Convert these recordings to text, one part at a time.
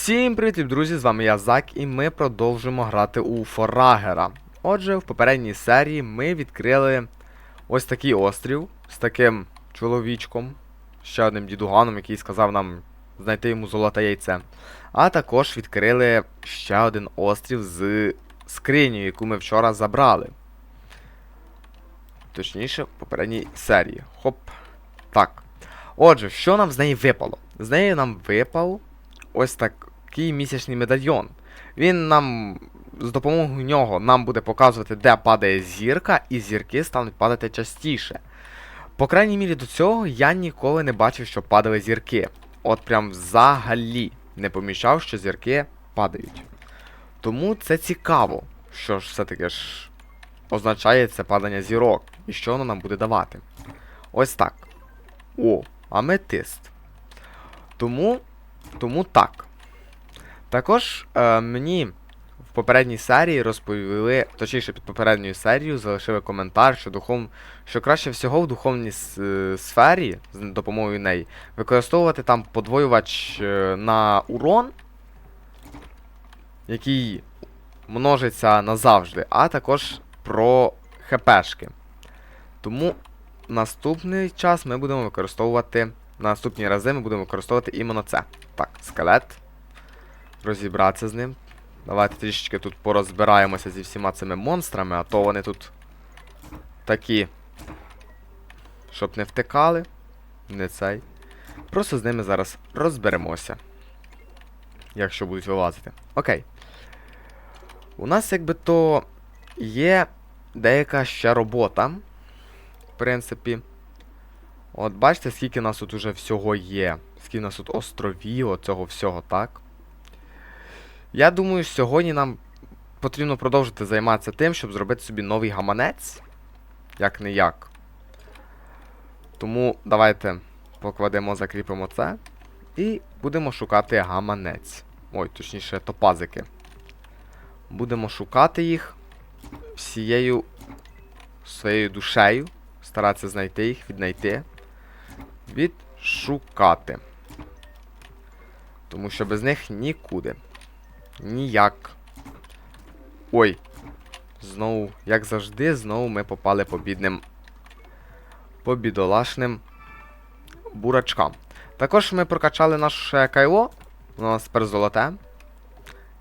Всім привіт, друзі! З вами я Зак, і ми продовжуємо грати у Форагера. Отже, в попередній серії ми відкрили ось такий острів з таким чоловічком, ще одним дідуганом, який сказав нам знайти йому золоте яйце. А також відкрили ще один острів з скринею, яку ми вчора забрали. Точніше, в попередній серії. Хоп. Так. Отже, що нам з неї випало? З неї нам випав ось такий місячний медальйон. Він нам з допомогою нього нам буде показувати, де падає зірка, і зірки стануть падати частіше. По крайній мірі до цього я ніколи не бачив, що падали зірки. От прям взагалі не помічав, що зірки падають. Тому це цікаво, що ж все-таки ж означає це падання зірок, і що воно нам буде давати. Ось так. О, аметист. Тому тому так. Також е, мені в попередній серії розповіли, точніше під попередньою серією залишили коментар, що духов... що краще всього в духовній е, сфері, з допомогою неї, використовувати там подвоювач е, на урон, який множиться назавжди, а також про ХПшки. Тому наступний час ми будемо використовувати. На наступні рази ми будемо використовувати іменно це. Так, скелет. Розібратися з ним. Давайте трішечки тут порозбираємося зі всіма цими монстрами, а то вони тут такі. Щоб не втикали. Не цей. Просто з ними зараз розберемося. Якщо будуть вилазити. Окей. У нас якби то є деяка ще робота. В принципі. От бачите, скільки нас тут уже всього є. Скільки нас тут островів, оцього всього, так? Я думаю, сьогодні нам потрібно продовжити займатися тим, щоб зробити собі новий гаманець. Як не як. Тому давайте покладемо, закріпимо це. І будемо шукати гаманець. Ой, точніше, топазики. Будемо шукати їх всією своєю душею. Старатися знайти їх, віднайти. Відшукати. Тому що без них нікуди. Ніяк. Ой. Знову, як завжди, знову ми попали по бідним. По бідолашним бурачкам. Також ми прокачали наше кайло. Воно тепер золоте.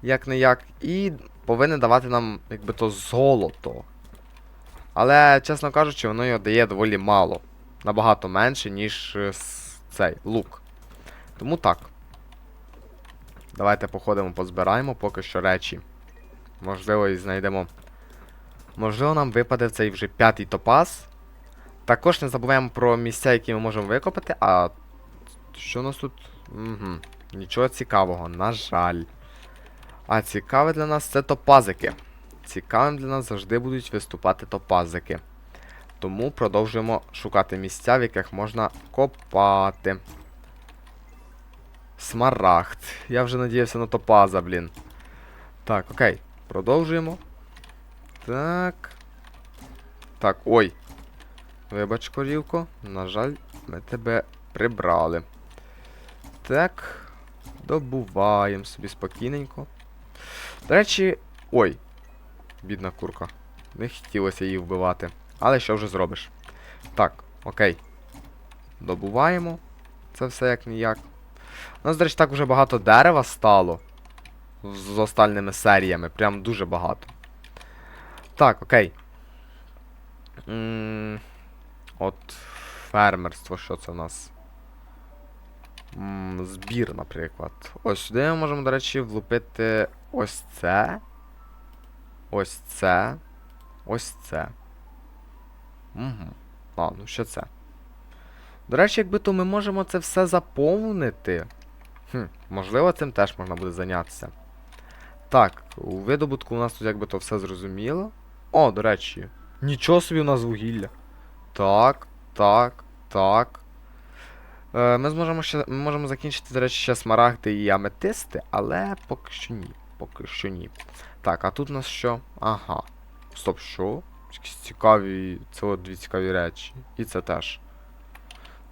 Як не як. І повинне давати нам, якби то, золото. Але, чесно кажучи, воно його дає доволі мало. Набагато менше, ніж е, цей лук. Тому так. Давайте походимо, позбираємо поки що речі. Можливо, і знайдемо. Можливо, нам випаде цей вже п'ятий топаз. Також не забуваємо про місця, які ми можемо викопати. А. Що у нас тут? Угу. Нічого цікавого, на жаль. А цікаве для нас це топазики. Цікавим для нас завжди будуть виступати топазики. Тому продовжуємо шукати місця, в яких можна копати. Смарагд. Я вже надіявся на топаза, блін. Так, окей. Продовжуємо. Так. Так, ой. Вибач, корівко. На жаль, ми тебе прибрали. Так. Добуваємо собі спокійненько. До речі. Ой. Бідна курка. Не хотілося її вбивати. Але що вже зробиш? Так, окей. Добуваємо. Це все як ніяк. У нас, до речі, так вже багато дерева стало. З остальними серіями. Прям дуже багато. Так, окей. м От фермерство, що це у нас? м збір, наприклад. Ось сюди ми можемо, до речі, влупити ось це. Ось це. Ось це. Угу. Ладно, що це? До речі, якби то ми можемо це все заповнити. Хм, можливо, цим теж можна буде зайнятися. Так, у видобутку у нас тут якби то все зрозуміло. О, до речі, нічого собі у нас вугілля. Так, так, так. Е, ми зможемо ще. Ми можемо закінчити, до речі, ще смарагди і аметисти, але поки що ні. Поки що ні. Так, а тут у нас що? Ага. Стоп, що? Якісь цікаві. Це от дві цікаві речі. І це теж.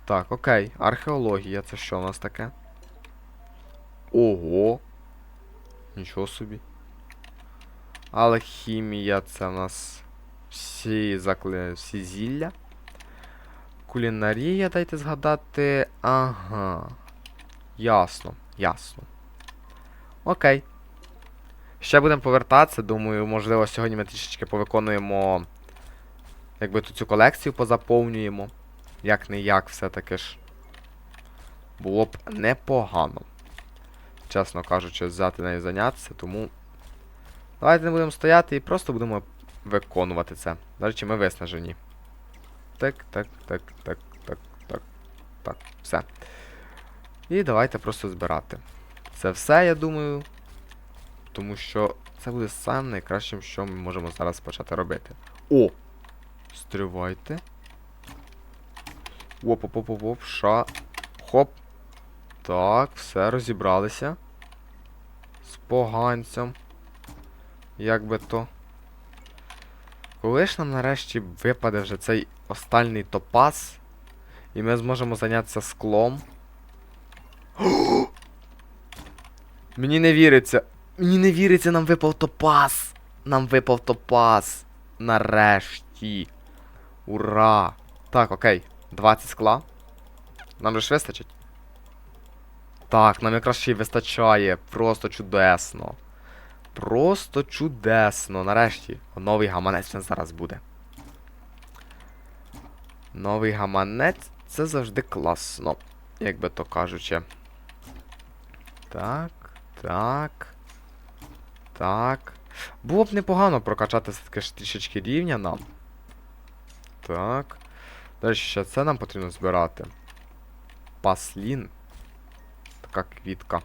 Так, окей. Археологія, це що у нас таке? Ого. Нічого собі. Алхімія це в нас всі закли... всі зілля. Кулінарія, дайте згадати. Ага. Ясно, ясно. Окей. Ще будемо повертатися. Думаю, можливо, сьогодні ми трішечки повиконуємо. Якби тут цю колекцію позаповнюємо. Як не як, все-таки ж. Було б непогано. Чесно кажучи, взяти нею зайнятися, тому. Давайте не будемо стояти і просто будемо виконувати це. До речі, ми виснажені. Так, так, так, так, так, так, так, все. І давайте просто збирати. Це все, я думаю. Тому що це буде саме найкращим, що ми можемо зараз почати робити. О! Стривайте. оп оп оп оп оп ша. Хоп. Так, все, розібралися. З поганцем. Як би то. Коли ж нам нарешті випаде вже цей останній топаз, і ми зможемо зайнятися склом. Мені не віриться. Мені не віриться, нам випав топаз. Нам випав топаз. Нарешті. Ура! Так, окей. 20 скла. Нам же ж вистачить? Так, нам якраз ще й вистачає. Просто чудесно. Просто чудесно. Нарешті. Новий гаманець у зараз буде. Новий гаманець це завжди класно. Як би то кажучи. Так, так. Так. Було б непогано прокачати все-таки трішечки рівня нам. Так. Далі ще це нам потрібно збирати. Паслін. Така квітка.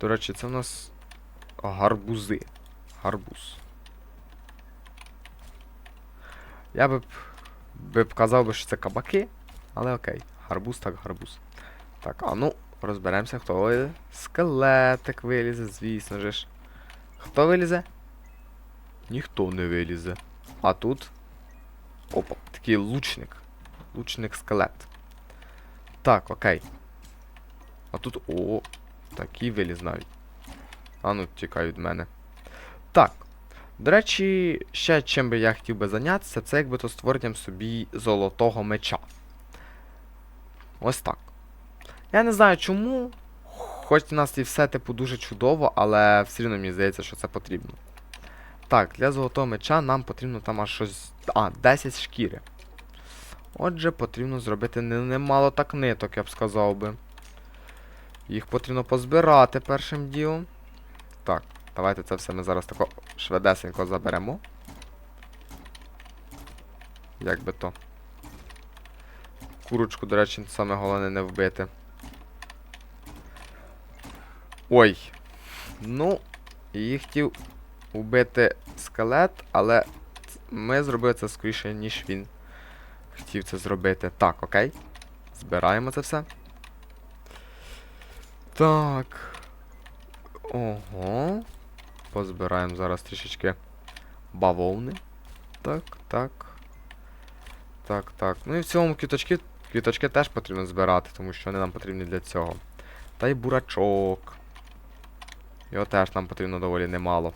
До речі, це в нас гарбузи. Гарбуз. Я би б, би б казав би, що це кабаки, але окей. Гарбуз так гарбуз. Так, а ну, розберемося, хто вилізе. Скелетик вилізе, звісно ж. Хто вилізе? Ніхто не вилізе. А тут. Опа, такий лучник. Лучник скелет. Так, окей. А тут. О, такий виліз навіть. А ну, тікай від мене. Так. До речі, ще чим би я хотів би зайнятися, це якби то створенням собі золотого меча. Ось так. Я не знаю чому. Хоч у нас і все типу дуже чудово, але все рівно мені здається, що це потрібно. Так, для золотого меча нам потрібно там аж щось. А, 10 шкіри. Отже, потрібно зробити немало так ниток, я б сказав би. Їх потрібно позбирати першим ділом. Так, давайте це все ми зараз тако швидесенько заберемо. Як би то. Курочку, до речі, саме головне не вбити. Ой. Ну, її хотів убити скелет, але ми зробили це скоріше, ніж він хотів це зробити. Так, окей. Збираємо це все. Так. Ого. Позбираємо зараз трішечки бавовни. Так, так. Так, так. Ну і в цілому квіточки, квіточки теж потрібно збирати, тому що вони нам потрібні для цього. Та й бурачок. Його теж нам потрібно доволі немало.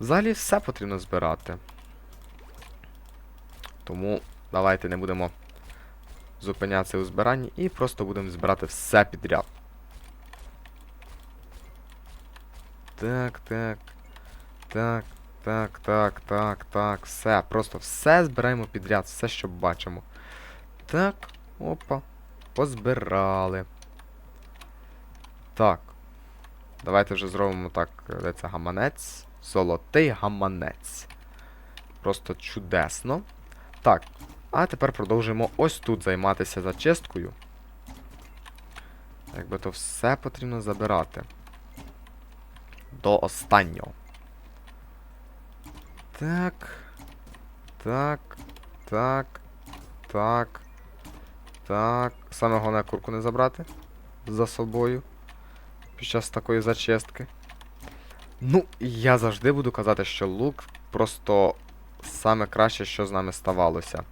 Взагалі все потрібно збирати. Тому давайте не будемо зупинятися у збиранні і просто будемо збирати все підряд. Так, так. Так, так, так, так, так. Все. Просто все збираємо підряд, все, що бачимо. Так, опа. Позбирали. Так. Давайте вже зробимо так. Де це гаманець? Золотий гаманець. Просто чудесно. Так. А тепер продовжуємо ось тут займатися зачисткою. Якби то все потрібно забирати. До останнього. Так. Так. Так. Так. Так. Саме головне курку не забрати за собою. Під час такої зачистки. Ну, я завжди буду казати, що лук просто саме краще, що з нами ставалося.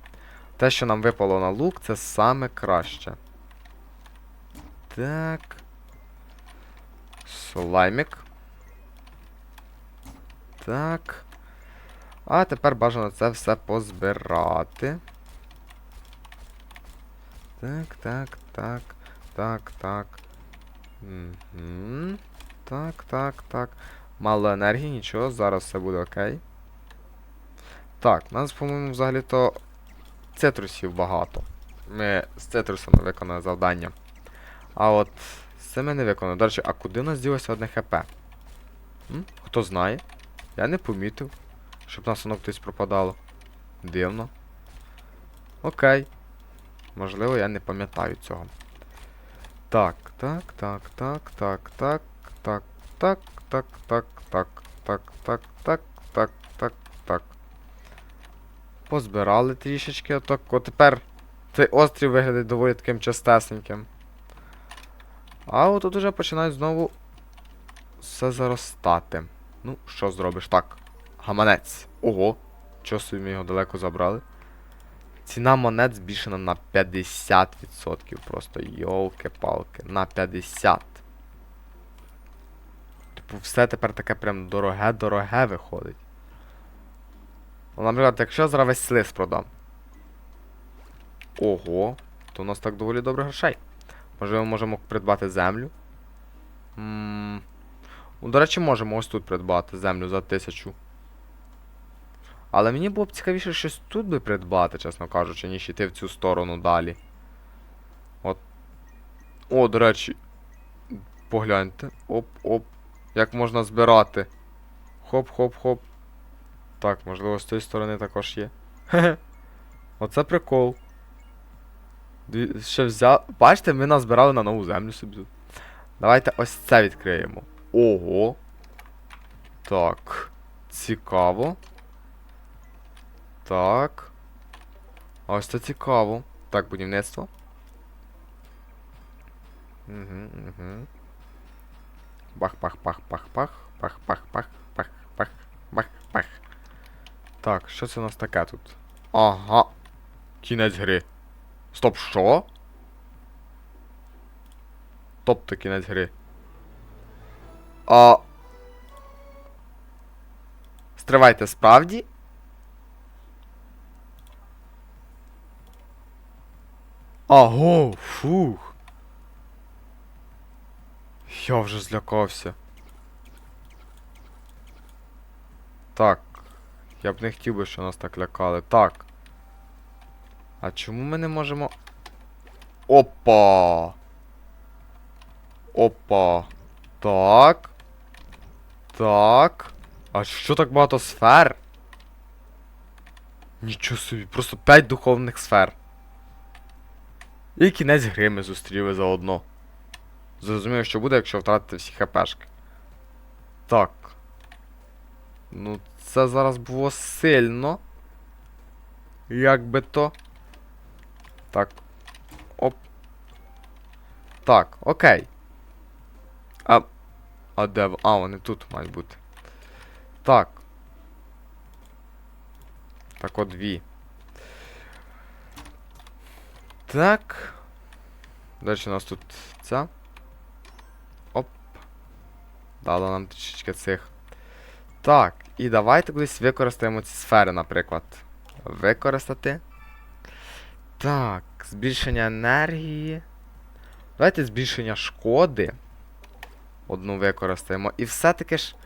Те, що нам випало на лук, це саме краще. Так. Слаймік. Так. А тепер бажано це все позбирати. Так, так, так, так, так. Угу. Так, так, так. Мало енергії, нічого, зараз все буде окей. Так, у нас, по-моєму, взагалі-то цитрусів багато. Ми з цитрусами виконали завдання. А от з цими не виконали. До речі, а куди у нас ділося одне ХП? М? Хто знає? Я не помітив, щоб нас воно хтось пропадало. Дивно. Окей. Можливо, я не пам'ятаю цього. Так, так, так, так, так, так, так, так, так, так, так, так, так, так, так. Позбирали трішечки отак. От тепер цей острів виглядає доволі таким частесеньким. А от тут уже починають знову все заростати. Ну, що зробиш? Так. Гаманець. Ого. Чого собі ми його далеко забрали? Ціна монет збільшена на 50%. Просто йолки-палки. На 50. Типу, все тепер таке прям дороге-дороге виходить. Наприклад, якщо я зараз весь слиз продам. Ого, то у нас так доволі добре грошей. Можливо, ми можемо придбати землю. Ну, до речі, можемо ось тут придбати землю за тисячу. Але мені було б цікавіше щось тут би придбати, чесно кажучи, ніж йти в цю сторону далі. От. О, до речі. Погляньте. Оп-оп. Як можна збирати. Хоп-хоп-хоп. Так, можливо, з тієї сторони також є. Хе-хе. Оце прикол. Ще взяв. Бачите, ми назбирали на нову землю собі. Давайте ось це відкриємо. Ого. Так. Цікаво. Так. А ось це цікаво. Так, будівництво. Угу, угу. Бах-пах-пах-пах-пах. Бах-пах-пах-пах-пах-пах-пах. Так, що це у нас таке тут? Ага. Кінець гри. Стоп, що? Тобто кінець гри. А. Стривайте, справді? Аго, фух. Я вже злякався. Так. Я б не хотів би, що нас так лякали. Так. А чому ми не можемо. Опа! Опа. Так. Так. А що так багато сфер? Нічого собі, просто 5 духовних сфер. І кінець гри ми зустріли заодно. Зрозумів, що буде, якщо втратити всі хпшки. Так. Ну, це зараз було сильно. Як би то. Так. Оп. Так, окей. А. А де. А, вони тут мають бути. Так. Так, от дві. Так. Далі у нас тут ця. Оп. Дало нам трішечки цих. Так, і давайте кудись використаємо ці сфери, наприклад. Використати. Так, збільшення енергії. Давайте збільшення шкоди. Одну використаємо. І все-таки ж.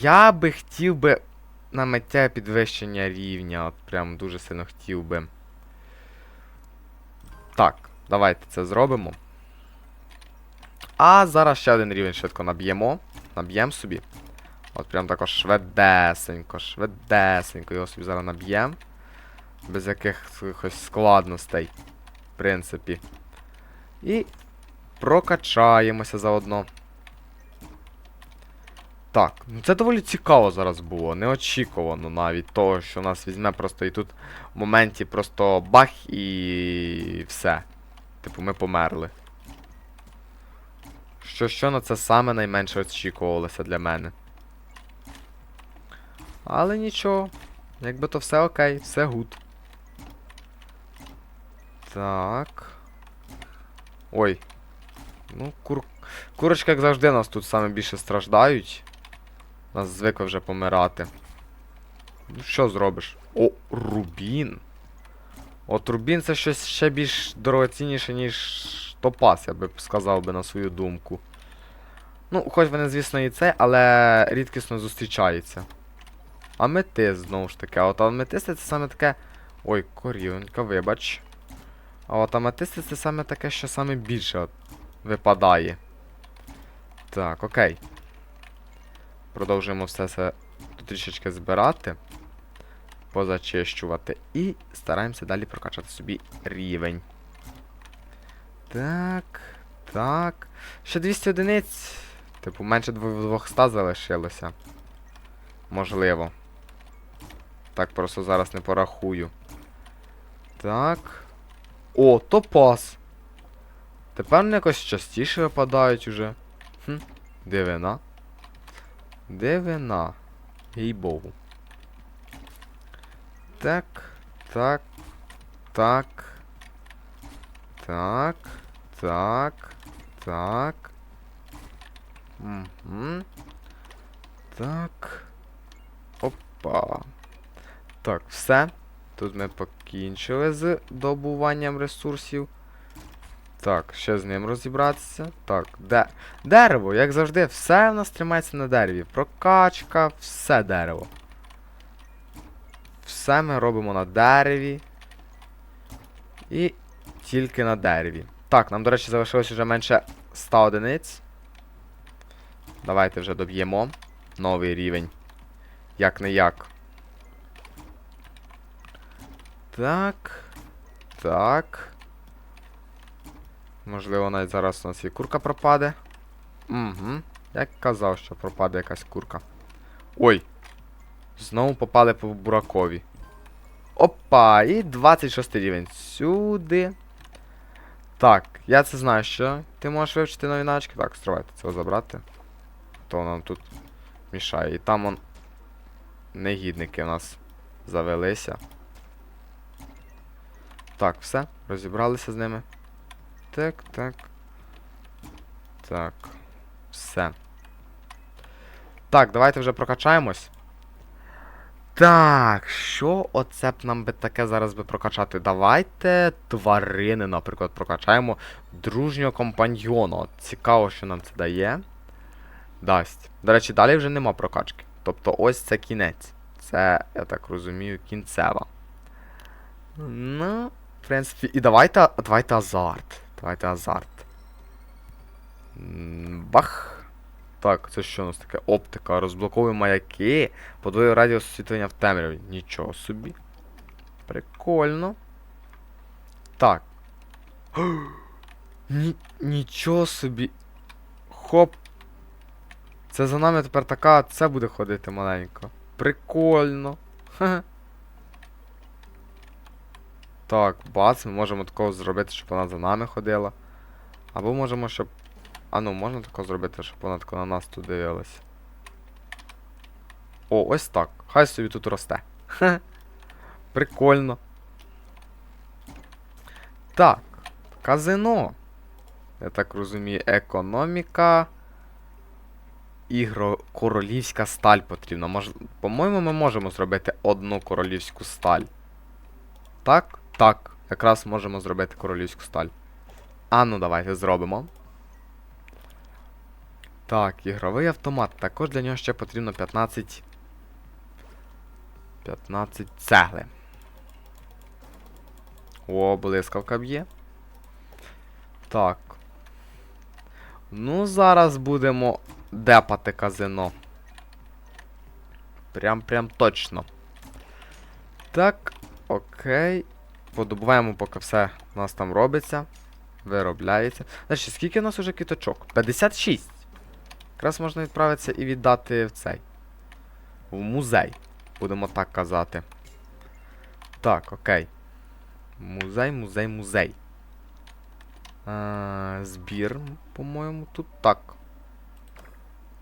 Я би хотів би на миття підвищення рівня. От прям дуже сильно хотів би. Так, давайте це зробимо. А зараз ще один рівень швидко наб'ємо. Наб'ємо собі. От прям також швидесенько, швидесенько його собі зараз наб'ємо. Без якихось складностей. В принципі. І прокачаємося заодно. Так, ну це доволі цікаво зараз було. Неочікувано навіть того, що нас візьме просто і тут в моменті просто бах і все. Типу, ми померли. Що що на це саме найменше очікувалося для мене. Але нічого. Якби то все окей, все гуд. Так. Ой. Ну, кур... Курочки, як завжди, нас тут саме більше страждають. Нас звикли вже помирати. Ну, що зробиш? О, рубін. От рубін це щось ще більш дорогоцінніше, ніж топаз, я би сказав би на свою думку. Ну, хоч вони, звісно, і це, але рідкісно зустрічається. Аметист, знову ж таки. А от аметисти це саме таке. Ой, корівонька, вибач. А от аметисти це саме таке, що саме більше випадає. Так, окей. Продовжуємо все це трішечки збирати. Позачищувати. І стараємося далі прокачати собі рівень. Так. Так. Ще 200 одиниць. Типу, менше 200 залишилося. Можливо. Так, просто зараз не порахую. Так. О, топаз. Тепер вони якось частіше випадають уже. Хм, дивина. Дивина. Їй богу. Так, так, так. Так, так, так. Угу. Так. Опа. Так, все. Тут ми покінчили з добуванням ресурсів. Так, ще з ним розібратися. Так, де. Дерево, як завжди, все в нас тримається на дереві. Прокачка, все дерево. Все ми робимо на дереві. І тільки на дереві. Так, нам, до речі, залишилось вже менше 100 одиниць. Давайте вже доб'ємо. Новий рівень. Як не як. Так. Так. Можливо, навіть зараз у нас і курка пропаде. Угу. Як казав, що пропаде якась курка. Ой. Знову попали по буракові. Опа! І 26 рівень. Сюди. Так, я це знаю, що. Ти можеш вивчити нові навички. Так, стривайте цього забрати. То нам тут мішає. І там он. Негідники у нас завелися. Так, все. Розібралися з ними. Так, так. Так. Все. Так, давайте вже прокачаємось. Так, що оце б нам би таке зараз би прокачати? Давайте тварини, наприклад, прокачаємо дружнього компаньйона. Цікаво, що нам це дає. Дасть. До речі, далі вже нема прокачки. Тобто ось це кінець. Це, я так розумію, кінцева. Ну, принципі, і давайте, давайте азарт. Давайте азарт. Бах. Так, це що у нас таке? Оптика. Розблоковує маяки. Подвоює радіус освітлення в темряві. Нічого собі. Прикольно. Так. Ні, нічого собі. Хоп. Це за нами тепер така, це буде ходити маленько. Прикольно. Ха-ха. Так, бац, ми можемо такого зробити, щоб вона за нами ходила. Або можемо, щоб. А ну, можна такого зробити, щоб вона тако на нас тут дивилась. О, ось так. Хай собі тут росте. Хе. Прикольно. Так, казино. Я так розумію, економіка. Ігро королівська сталь потрібна. Мож... По-моєму, ми можемо зробити одну королівську сталь. Так? Так. Якраз можемо зробити королівську сталь. А ну давайте зробимо. Так, ігровий автомат. Також для нього ще потрібно 15. 15 цегли. О, блискавка б'є. Так. Ну, зараз будемо депати казино. Прям прям точно. Так, окей. Подобуваємо, поки все у нас там робиться. Виробляється. Значить, скільки у нас уже квіточок? 56. Якраз можна відправитися і віддати в цей. В музей. Будемо так казати. Так, окей. Музей, музей, музей. А, збір, по-моєму, тут так.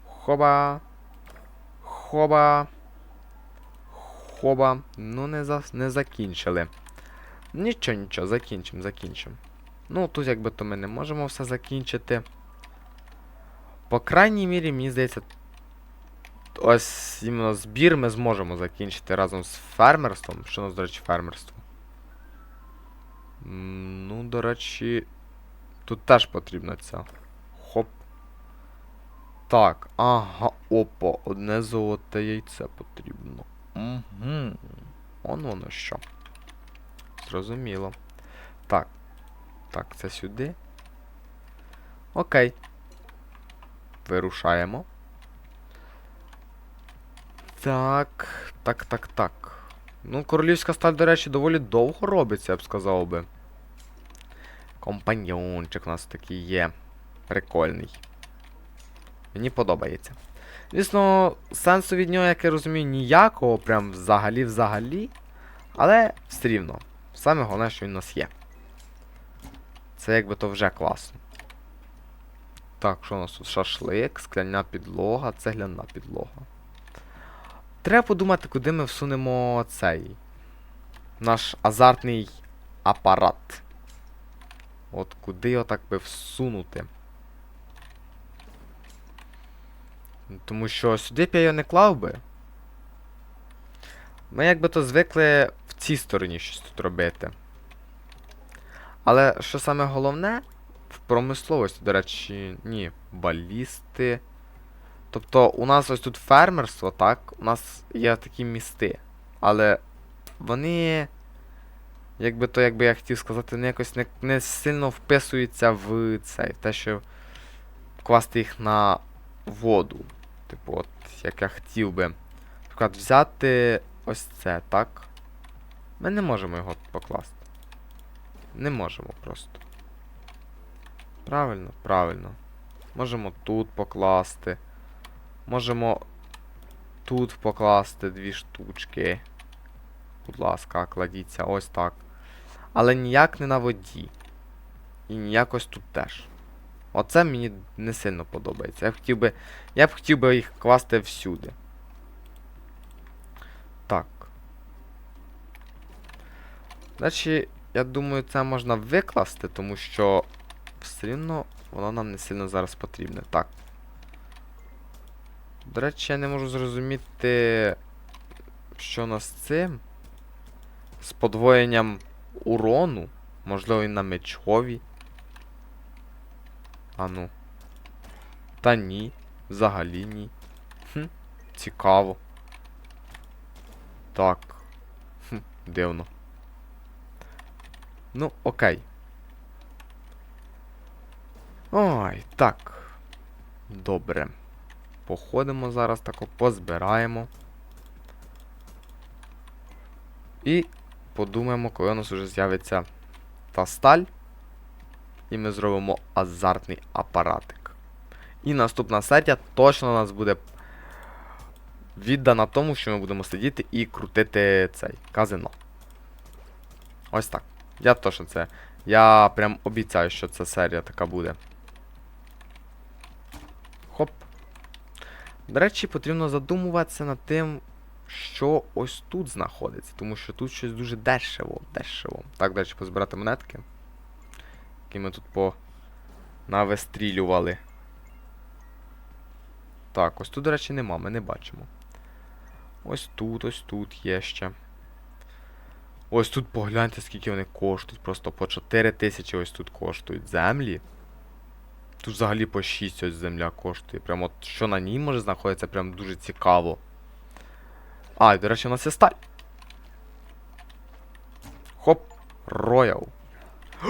Хоба. Хоба. Хоба. Ну, не за... не закінчили. Нічого, нічого, закінчимо, закінчимо. Ну, тут якби то ми не можемо все закінчити. По крайній мірі, мені здається, ось іменно збір ми зможемо закінчити разом з фермерством. Що у нас, до речі, фермерство? Ну, до речі, тут теж потрібна ця. Хоп. Так, ага, опа, одне золоте яйце потрібно. Угу. Он воно що. Зрозуміло. Так. Так, це сюди. Окей. Вирушаємо. Так. Так, так, так. Ну, королівська сталь, до речі, доволі довго робиться, я б сказав би. Компаньйончик у нас такий є. Прикольний. Мені подобається. Звісно, сенсу від нього, як я розумію, ніякого, прям взагалі-взагалі. Але все рівно. Саме головне, що він у нас є. Це якби то вже класно. Так, що у нас тут? Шашлик, скляна підлога, цегляна підлога. Треба подумати, куди ми всунемо цей. Наш азартний апарат. От куди його так би всунути. Тому що сюди б я його не клав би. Ми якби то звикли цій стороні щось тут робити. Але що саме головне, в промисловості, до речі, ні, балісти. Тобто у нас ось тут фермерство, так? У нас є такі місти. Але вони. Якби то, якби я хотів сказати, не якось не, не сильно вписуються в цей, в те, що вкласти їх на воду. Типу, от, як я хотів би. Наприклад, взяти ось це, так? Ми не можемо його покласти. Не можемо просто. Правильно, правильно. Можемо тут покласти. Можемо тут покласти дві штучки. Будь ласка, кладіться ось так. Але ніяк не на воді. І ніяк ось тут теж. Оце мені не сильно подобається. Я б хотів би. Я б хотів би їх класти всюди. Так. Значить, я думаю, це можна викласти, тому що все рівно воно нам не сильно зараз потрібне. Так. До речі, я не можу зрозуміти, що у нас з цим. З подвоєнням урону. Можливо, і на мечові. А ну. Та ні. Взагалі ні. Хм, цікаво. Так. Хм, дивно. Ну, окей. Ой, так. Добре. Походимо зараз, тако позбираємо. І подумаємо, коли у нас вже з'явиться та сталь. І ми зробимо азартний апаратик. І наступна серія точно у нас буде віддана тому, що ми будемо сидіти і крутити цей казино. Ось так. Я точно це. Я прям обіцяю, що ця серія така буде. Хоп. До речі, потрібно задумуватися над тим, що ось тут знаходиться, тому що тут щось дуже дешево, дешево. Так, далі позбирати монетки. Які ми тут по навистрілювали. Так, ось тут, до речі, нема, ми не бачимо. Ось тут, ось тут є ще. Ось тут погляньте, скільки вони коштують. Просто по 4 тисячі ось тут коштують землі. Тут взагалі по 6 ось земля коштує. Прям от що на ній може знаходиться, прям дуже цікаво. А, і, до речі, у нас є сталь. Хоп, роял.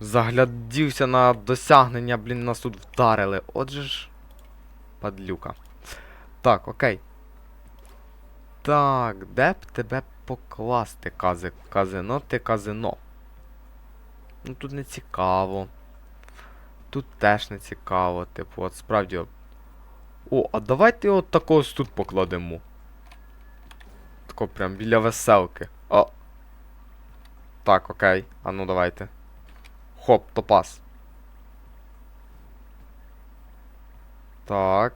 Заглядівся на досягнення, блін, нас тут вдарили. Отже ж. Падлюка. Так, окей. Так, де б тебе покласти, кази, казино, ти казино. Ну тут не цікаво. Тут теж не цікаво, типу, от справді. О, а давайте от тако ось тут покладемо. Тако прям біля веселки. О. Так, окей. А ну давайте. Хоп, топаз. Так.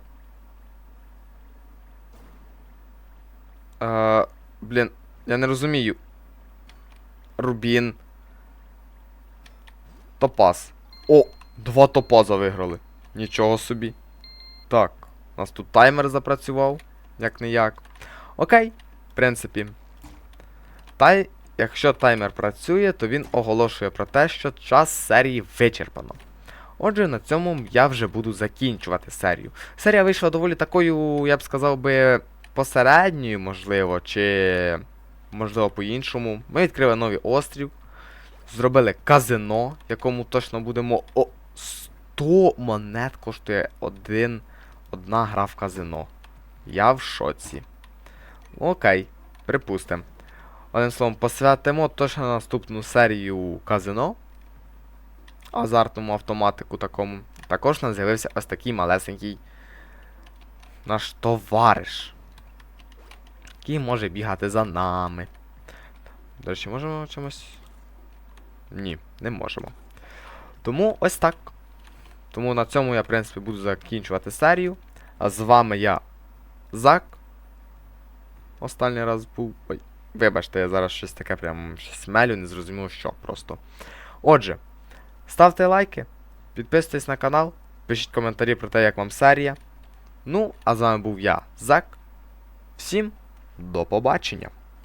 Е, блін, я не розумію. Рубін. Топаз. О, два топаза виграли. Нічого собі. Так, у нас тут таймер запрацював, як не як. Окей, в принципі. Та якщо таймер працює, то він оголошує про те, що час серії вичерпано. Отже, на цьому я вже буду закінчувати серію. Серія вийшла доволі такою, я б сказав би, посередньою, можливо, чи можливо по-іншому. Ми відкрили новий острів, зробили казино, якому точно будемо. О, 100 монет коштує один, одна гра в казино. Я в шоці. Окей, припустимо. Одним словом, посвятимо точно наступну серію казино. Азартному автоматику такому. Також у нас з'явився ось такий малесенький наш товариш. Який може бігати за нами. До речі, можемо чимось. Ні, не можемо. Тому ось так. Тому на цьому я, в принципі, буду закінчувати серію. А з вами я, Зак. Останній раз був. Ой, вибачте, я зараз щось таке прям щось мелю, не зрозуміло що просто. Отже, ставте лайки, підписуйтесь на канал, пишіть коментарі про те, як вам серія. Ну, а з вами був я, Зак. Всім до побачення!